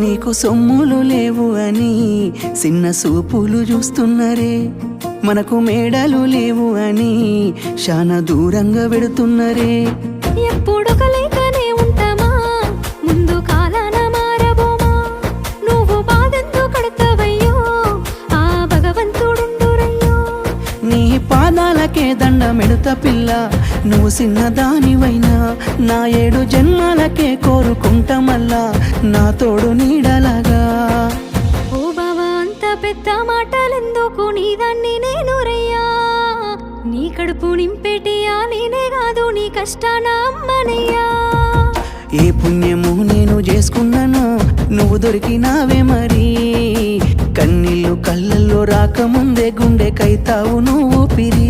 నీకు సొమ్ములు లేవు అని చిన్న సూపులు చూస్తున్నరే. మనకు మేడలు లేవు అని శానా దూరంగా పెడుతున్నరే ఎప్పుడు కలయికనే ఉంటామా? ముందు కాలాన మారబోమా? నువ్వు కడతావయ్యో? ఆ భగవంతుడుండురయ్యో? నీ పాదాలకే దండమెడుత పిల్ల. నువ్వు చిన్నదానివైనా నా ఏడు జన్మాలకే కోరుకుంటా మళ్ళా. నా తోడు నీడలాగా. ఓ బావా అంత పెద్ద మాటలెందుకు? నీదాన్ని నేను రయ్యా. నీ కడుపు నింపేటియా నేనే కాదు నీ కష్టాన అమ్మనయ్యా. ఏ పుణ్యము నేను చేసుకున్నానో నువ్వు దొరికినావే మరి. కన్నీళ్ళు కళ్ళల్లో రాకముందే గుండె కైతావు నువ్వు పిరి